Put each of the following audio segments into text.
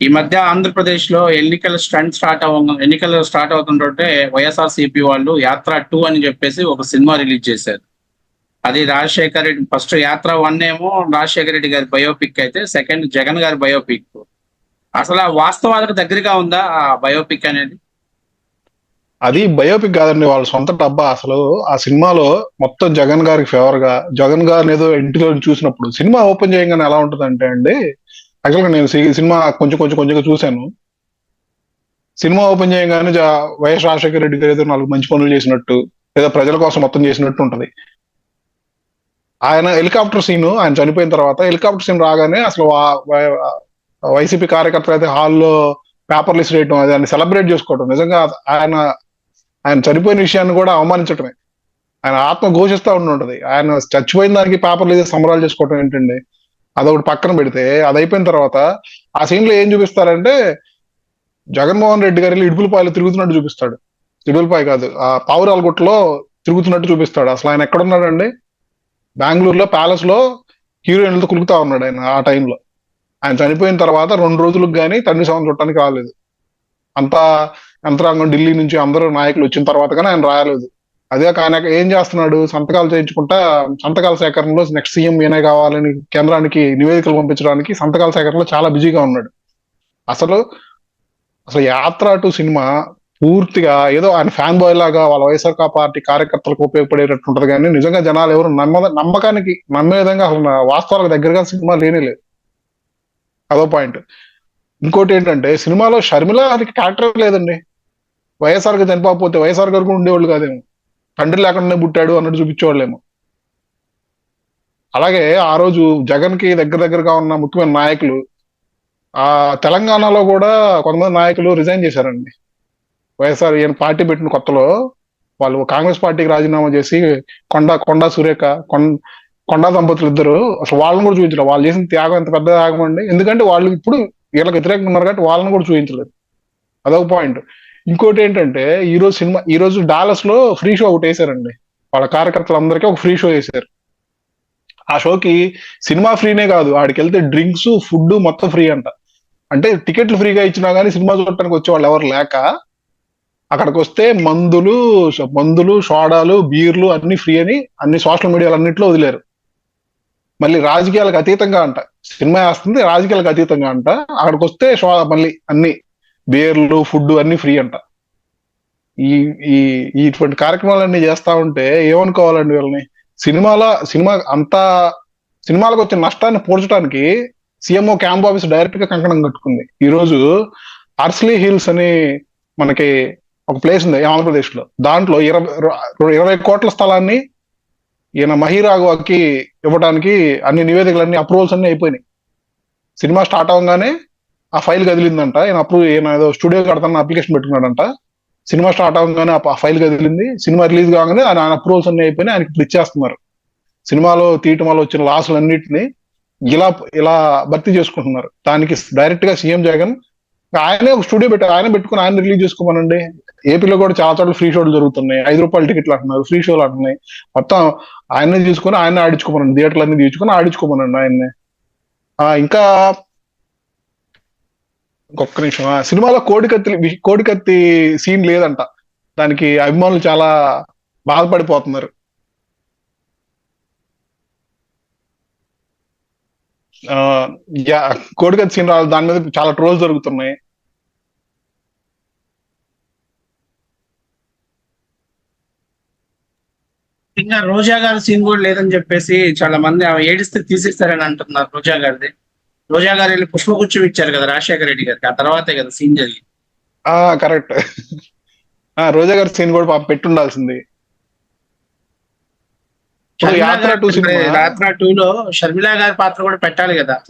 ఈ మధ్య ఆంధ్రప్రదేశ్లో ఎన్నికల స్టంట్ స్టార్ట్ అవ ఎన్నికలు స్టార్ట్ అవుతుంటే వైఎస్ఆర్ సిపి వాళ్ళు యాత్ర టూ అని చెప్పేసి ఒక సినిమా రిలీజ్ చేశారు. అది రాజశేఖర్ రెడ్డి ఫస్ట్ యాత్ర వన్ ఏమో రాజశేఖర రెడ్డి గారి బయోపిక్ అయితే సెకండ్ జగన్ గారి బయోపిక్. అసలు ఆ వాస్తవాలకు దగ్గరగా ఉందా ఆ బయోపిక్ అనేది? అది బయోపిక్ కాదండి వాళ్ళ సొంత డబ్బా అసలు. ఆ సినిమాలో మొత్తం జగన్ గారికి ఫేవర్గా జగన్ గారిని ఏదో ఇంటిలో చూసినప్పుడు సినిమా ఓపెన్ చేయగానే ఎలా ఉంటుంది అంటే అండి యాక్చువల్గా నేను సినిమా కొంచెం కొంచెం కొంచెం చూశాను. సినిమా ఓపెన్ చేయగానే వైఎస్ రాజశేఖర రెడ్డి గారు ఏదో నాలుగు మంచి పనులు చేసినట్టు లేదా ప్రజల కోసం మొత్తం చేసినట్టు ఉంటుంది. ఆయన హెలికాప్టర్ సీను ఆయన చనిపోయిన తర్వాత హెలికాప్టర్ సీన్ రాగానే అసలు వైసీపీ కార్యకర్తలు అయితే హాల్లో పేపర్లు ఇసిరేయటం అది ఆయన సెలబ్రేట్ చేసుకోవటం. నిజంగా ఆయన ఆయన చనిపోయిన విషయాన్ని కూడా అవమానించటమే. ఆయన ఆత్మ ఘోషిస్తూ ఉండి ఉంటది ఆయన చచ్చిపోయిన దానికి పేపర్లు ఏదో సంబరాలు చేసుకోవటం ఏంటండి? అదొకటి పక్కన పెడితే అది అయిపోయిన తర్వాత ఆ సీన్లో ఏం చూపిస్తారంటే జగన్మోహన్ రెడ్డి గారి ఇడుపులపాయలు తిరుగుతున్నట్టు చూపిస్తాడు. ఇడుపులపాయ కాదు ఆ పావురాల గుట్టలో తిరుగుతున్నట్టు చూపిస్తాడు. అసలు ఆయన ఎక్కడున్నాడండి? బెంగళూరులో ప్యాలెస్లో హీరోయిన్లతో కులుకుతా ఉన్నాడు ఆయన ఆ టైంలో. ఆయన చనిపోయిన తర్వాత రెండు రోజులకు కానీ తండ్రి సౌండ్ చూడటానికి రాలేదు. అంతా యంత్రాంగం ఢిల్లీ నుంచి అందరూ నాయకులు వచ్చిన తర్వాత కానీ ఆయన రాయలేదు అదే ఆయన ఏం చేస్తున్నాడు? సంతకాలు చేయించుకుంటా సంతకాల సేకరణలో నెక్స్ట్ సీఎం ఏనే కావాలని కేంద్రానికి నివేదికలు పంపించడానికి సంతకాల సేకరణలో చాలా బిజీగా ఉన్నాడు. అసలు అసలు యాత్ర టు సినిమా పూర్తిగా ఏదో ఆయన ఫ్యాన్ బాయ్ లాగా వాళ్ళ వైఎస్ఆర్ కా పార్టీ కార్యకర్తలకు ఉపయోగపడేటట్టు ఉంటుంది కానీ నిజంగా జనాలు ఎవరు నమ్మ నమ్మకానికి నమ్మే విధంగా అసలు వాస్తవాలకు దగ్గరగా సినిమా లేనే లేదు. అదో పాయింట్ ఇంకోటి ఏంటంటే సినిమాలో షర్మిలాకి క్యారెక్టర్ లేదండి. వైఎస్ఆర్ గారు చనిపోకపోతే వైఎస్ఆర్ గారు కూడా ఉండేవాళ్ళు కాదేమో. తండ్రి లేకుండానే పుట్టాడు అన్నట్టు చూపించేవాళ్ళేమో. అలాగే ఆ రోజు జగన్కి దగ్గర దగ్గరగా ఉన్న ముఖ్యమైన నాయకులు ఆ తెలంగాణలో కూడా కొంతమంది నాయకులు రిజైన్ చేశారండి. వైఎస్ఆర్ ఈయన పార్టీ పెట్టిన కొత్తలో వాళ్ళు కాంగ్రెస్ పార్టీకి రాజీనామా చేసి కొండ కొండా సురేఖ కొండ కొండా దంపతులు ఇద్దరు అసలు వాళ్ళని కూడా చూపించలేదు వాళ్ళు చేసిన త్యాగం ఎంత పెద్ద త్యాగం అండి. ఎందుకంటే వాళ్ళు ఇప్పుడు వీళ్ళకి వ్యతిరేకంగా ఉన్నారు కాబట్టి వాళ్ళని కూడా చూపించలేదు. అదొక పాయింట్. ఇంకోటి ఏంటంటే ఈ రోజు సినిమా ఈ రోజు డాలస్లో ఫ్రీ షో ఒకటి వేసారండి వాళ్ళ కార్యకర్తలందరికీ ఒక ఫ్రీ షో వేశారు. ఆ షోకి సినిమా ఫ్రీనే కాదు ఆడికి వెళ్తే డ్రింక్స్ ఫుడ్ మొత్తం ఫ్రీ అంట. అంటే టికెట్లు ఫ్రీగా ఇచ్చినా కానీ సినిమా చూడటానికి వచ్చే వాళ్ళు ఎవరు లేక అక్కడికి వస్తే మందులు మందులు సోడాలు బీర్లు అన్ని ఫ్రీ అని అన్ని సోషల్ మీడియాలు అన్నింటిలో వదిలేరు. మళ్ళీ రాజకీయాలకు అతీతంగా అంట. సినిమా వేస్తుంది రాజకీయాలకు అతీతంగా అంట. అక్కడికి వస్తే మళ్ళీ అన్ని బీర్లు ఫుడ్ అన్ని ఫ్రీ అంట. ఈ ఈ ఇటువంటి కార్యక్రమాలన్నీ చేస్తా ఉంటే ఏమనుకోవాలండి వీళ్ళని? సినిమాలో సినిమా అంతా సినిమాలకు వచ్చిన నష్టాన్ని పూడ్చడానికి సీఎంఓ క్యాంప్ ఆఫీస్ డైరెక్ట్గా కంకణం కట్టుకుంది. ఈ రోజు అర్స్లీ హిల్స్ అని మనకి ఒక ప్లేస్ ఉంది ఆంధ్రప్రదేశ్లో దాంట్లో ఇరవై ఇరవై కోట్ల స్థలాన్ని ఈయన మహిరాఘవకి ఇవ్వడానికి అన్ని నివేదికలన్నీ అప్రూవల్స్ అన్ని అయిపోయినాయి. సినిమా స్టార్ట్ అవగానే ఆ ఫైల్ కదిలిందంట. ఈయన అప్రూవ్ ఈయన ఏదో స్టూడియో కడతాను అప్లికేషన్ పెట్టుకున్నాడంట. సినిమా స్టార్ట్ అవగానే ఆ ఫైల్ కదిలింది. సినిమా రిలీజ్ కాగానే ఆయన అప్రూవల్స్ అన్ని అయిపోయినాయి. ఆయనకి ఇప్పుడు ఇచ్చేస్తున్నారు. సినిమాలో తీయటం వల్ల వచ్చిన లాసులు అన్నిటిని ఇలా ఇలా భర్తీ చేసుకుంటున్నారు. దానికి డైరెక్ట్గా సీఎం జగన్ ఆయనే ఒక స్టూడియో పెట్టారు. ఆయన పెట్టుకుని ఆయన రిలీజ్ చేసుకోమనండి. ఏపీలో కూడా చాలా చోట్ల ఫ్రీ షోలు జరుగుతున్నాయి. ఐదు రూపాయల టికెట్లు అంటున్నారు. ఫ్రీ షోలు అంటున్నాయి. మొత్తం ఆయనే తీసుకొని ఆయన ఆడించుకోమనండి. థియేటర్లన్నీ అన్ని ఆడించుకోమనండి ఆయన్ని. ఆ ఇంకా ఒక్క నిమిషం. ఆ సినిమాలో కోడికత్తి కోడికత్తి సీన్ లేదంట. దానికి అభిమానులు చాలా బాధపడిపోతున్నారు. ఆ యా కోడికత్తి సీన్ రావాలి. దాని మీద చాలా ట్రోల్స్ జరుగుతున్నాయి. ఇంకా రోజా గారి సీన్ కూడా లేదని చెప్పేసి చాలా మంది ఆమె ఏడిస్తే తీసేస్తారని అంటున్నారు రోజా గారిది. రోజా గారు వెళ్ళి పుష్పగుచ్చం ఇచ్చారు కదా రాజశేఖర రెడ్డి గారికి. ఆ తర్వాతే కదా సీన్ జరిగింది. ఆ కరెక్ట్ ఆ రోజా గారి సీన్ కూడా పాపం పెట్టుండాల్సింది. యాత్ర టూ లో షర్మిలా గారి పాత్ర కూడా పెట్టాలి కదా.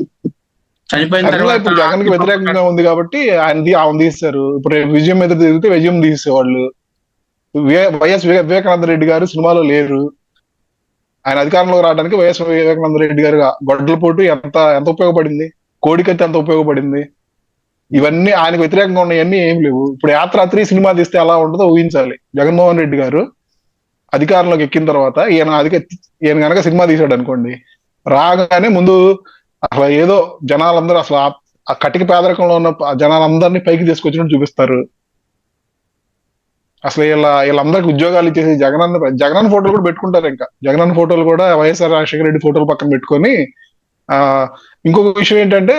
చనిపోయిన ఇప్పుడు జగన్కి వ్యతిరేకంగా ఉంది కాబట్టి ఆయనది ఆమె తీస్తారు. ఇప్పుడు విజయం మీద తిరిగితే విజయం తీసేవాళ్ళు. వైఎస్ వివే- వివేకానంద రెడ్డి గారు సినిమాలో లేరు. ఆయన అధికారంలోకి రావడానికి వైఎస్ వివేకానంద రెడ్డి గారు గొడ్డల పోటు ఎంత ఎంత ఉపయోగపడింది? కోడికత్తి ఎంత ఉపయోగపడింది? ఇవన్నీ ఆయనకు వ్యతిరేకంగా ఉన్నాయన్నీ ఏం లేవు. ఇప్పుడు యాత్రాత్రి సినిమా తీస్తే ఎలా ఉంటుందో ఊహించాలి. జగన్మోహన్ రెడ్డి గారు అధికారంలోకి ఎక్కిన తర్వాత ఈయన అధిక ఈయన కనుక సినిమా తీసాడు అనుకోండి రాగానే ముందు అసలు ఏదో జనాలందరూ అసలు ఆ- ఆ కటిక పేదరికంలో ఉన్న జనాలందరినీ పైకి తీసుకొచ్చినట్టు చూపిస్తారు. అసలు వీళ్ళ వీళ్ళందరికి ఉద్యోగాలు ఇచ్చేసి జగనన్న జగనన్న ఫోటోలు కూడా పెట్టుకుంటారు ఇంకా. జగనన్న ఫోటోలు కూడా వైఎస్ఆర్ రాజశేఖర రెడ్డి ఫోటోలు పక్కన పెట్టుకొని ఆ ఇంకొక విషయం ఏంటంటే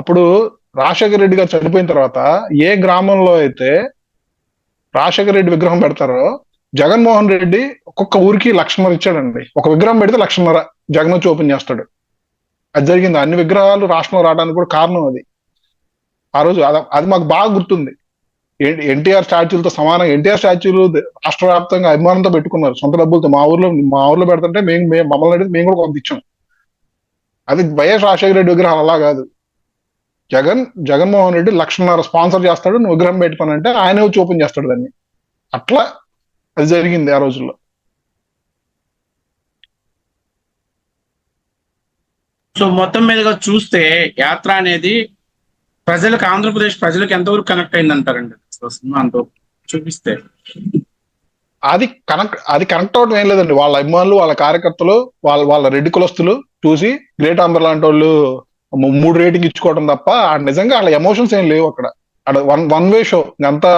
అప్పుడు రాజశేఖర రెడ్డి గారు చనిపోయిన తర్వాత ఏ గ్రామంలో అయితే రాజశేఖర రెడ్డి విగ్రహం పెడతారో జగన్మోహన్ రెడ్డి ఒక్కొక్క ఊరికి లక్షన్నర ఇచ్చాడండి. ఒక విగ్రహం పెడితే లక్షన్నర జగన్ వచ్చి ఓపెన్ చేస్తాడు. అది జరిగింది. అన్ని విగ్రహాలు రాష్ట్రంలో రావడానికి కూడా కారణం అది. ఆ రోజు అది అది మాకు బాగా గుర్తుంది. ఎన్టీఆర్ స్టాచ్యూలతో సమానం. ఎన్టీఆర్ స్టాచ్యూలు రాష్ట్ర వ్యాప్తంగా అభిమానంతో పెట్టుకున్నారు. సొంత డబ్బులతో. మా ఊర్లో మా ఊర్లో పెడుతుంటే మేము మేము మమ్మల్ని అడిగితే మేము కూడా కొంత ఇచ్చాం. అది వైఎస్ రాజశేఖర రెడ్డి విగ్రహం అలా కాదు. జగన్ జగన్మోహన్ రెడ్డి లక్షన్నర స్పాన్సర్ చేస్తాడు. నువ్వు విగ్రహం పెట్టుకోనంటే ఆయనే వచ్చి ఓపెన్ చేస్తాడు దాన్ని. అట్లా అది జరిగింది ఆ రోజుల్లో. సో మొత్తం మీదుగా చూస్తే యాత్ర అనేది ప్రజలకు ఆంధ్రప్రదేశ్ ప్రజలకు ఎంతవరకు కనెక్ట్ అయింది అంటారండి సినిమా అంత చూపిస్తే. అది కనెక్ట్ అది కనెక్ట్ అవడం ఏం లేదండి. వాళ్ళ అభిమానులు వాళ్ళ కార్యకర్తలు వాళ్ళ వాళ్ళ రెడ్డి కులస్తులు చూసి గ్రేట్ ఆంధ్ర లాంటి వాళ్ళు మూడు రేటింగ్ ఇచ్చుకోవడం తప్ప నిజంగా వాళ్ళ ఎమోషన్స్ ఏం లేవు అక్కడ. అక్కడ వన్ వన్ వే షో అంతా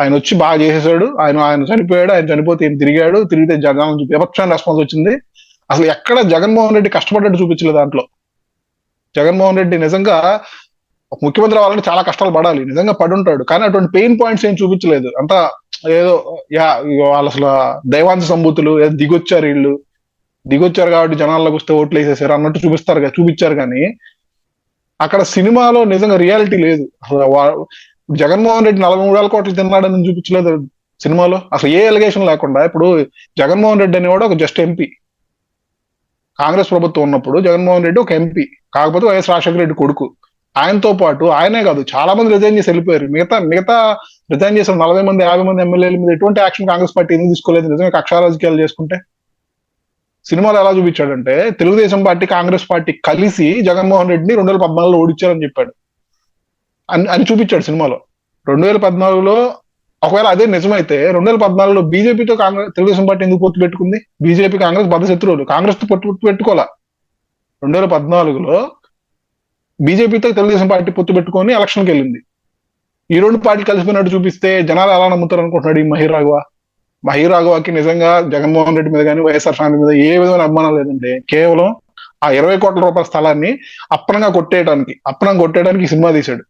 ఆయన వచ్చి బాగా చేసేసాడు. ఆయన ఆయన చనిపోయాడు ఆయన చనిపోతే ఈయన తిరిగాడు. తిరిగితే జగన్ నుంచి విపక్షాన్ని రెస్పాన్స్ వచ్చింది. అసలు ఎక్కడ జగన్మోహన్ రెడ్డి కష్టపడ్డట్టు చూపించలేదు దాంట్లో. జగన్మోహన్ రెడ్డి నిజంగా ఒక ముఖ్యమంత్రి అవ్వాలంటే చాలా కష్టాలు పడాలి నిజంగా పడి ఉంటాడు కానీ అటువంటి పెయిన్ పాయింట్స్ ఏం చూపించలేదు. అంతా ఏదో యా వాళ్ళు అసలు దైవాంశ సంబూతులు ఏదో దిగొచ్చారు వీళ్ళు. దిగొచ్చారు కాబట్టి జనాల్లోకి వస్తే ఓట్లు వేసేసారు అన్నట్టు చూపిస్తారు చూపించారు కానీ అక్కడ సినిమాలో నిజంగా రియాలిటీ లేదు. అసలు జగన్మోహన్ రెడ్డి నలభై మూడు వేల కోట్లు తిన్నాడని చూపించలేదు సినిమాలో. అసలు ఏ ఎలిగేషన్ లేకుండా ఇప్పుడు జగన్మోహన్ రెడ్డి అనేవాడు ఒక జస్ట్ ఎంపీ కాంగ్రెస్ ప్రభుత్వం ఉన్నప్పుడు జగన్మోహన్ రెడ్డి ఒక ఎంపీ కాకపోతే వైఎస్ రాజశేఖర రెడ్డి కొడుకు. ఆయనతో పాటు ఆయనే కాదు చాలా మంది రిజైన్ చేసి వెళ్ళిపోయారు. మిగతా మిగతా రిజైన్ చేసిన నలభై మంది యాభై మంది ఎమ్మెల్యేల మీద ఎటువంటి యాక్షన్ కాంగ్రెస్ పార్టీ ఎందుకు తీసుకోలేదు? నిజంగా కక్షా రాజకీయాలు చేసుకుంటే? సినిమాలో ఎలా చూపించాడంటే తెలుగుదేశం పార్టీ కాంగ్రెస్ పార్టీ కలిసి జగన్మోహన్ రెడ్డిని రెండు వేల పద్నాలుగులో ఓడించారని చెప్పాడు. అని అని చూపించాడు సినిమాలో. రెండు వేల పద్నాలుగులో ఒకవేళ అదే నిజమైతే రెండు వేల పద్నాలుగులో బీజేపీతో కాంగ్రెస్ తెలుగుదేశం పార్టీ ఎందుకు పొత్తు పెట్టుకుంది? బీజేపీ కాంగ్రెస్ బద్ద శత్రువులు. కాంగ్రెస్తో పొత్తు పెట్టుకోవాలా? రెండు వేల పద్నాలుగులో బీజేపీతో తెలుగుదేశం పార్టీ పొత్తు పెట్టుకొని ఎలక్షన్కి వెళ్ళింది. ఈ రెండు పార్టీలు కలిసిపోయినట్టు చూపిస్తే జనాలు ఎలా నమ్ముతారు అనుకుంటున్నాడు ఈ మహిరాఘవ మహిరాఘవకి నిజంగా జగన్మోహన్ రెడ్డి మీద కానీ వైఎస్ఆర్ స్వామి మీద ఏ విధమైన అభిమానం లేదంటే కేవలం ఆ ఇరవై కోట్ల రూపాయల స్థలాన్ని అప్పనంగా కొట్టేయడానికి అప్పనం కొట్టేయడానికి సినిమా తీశాడు.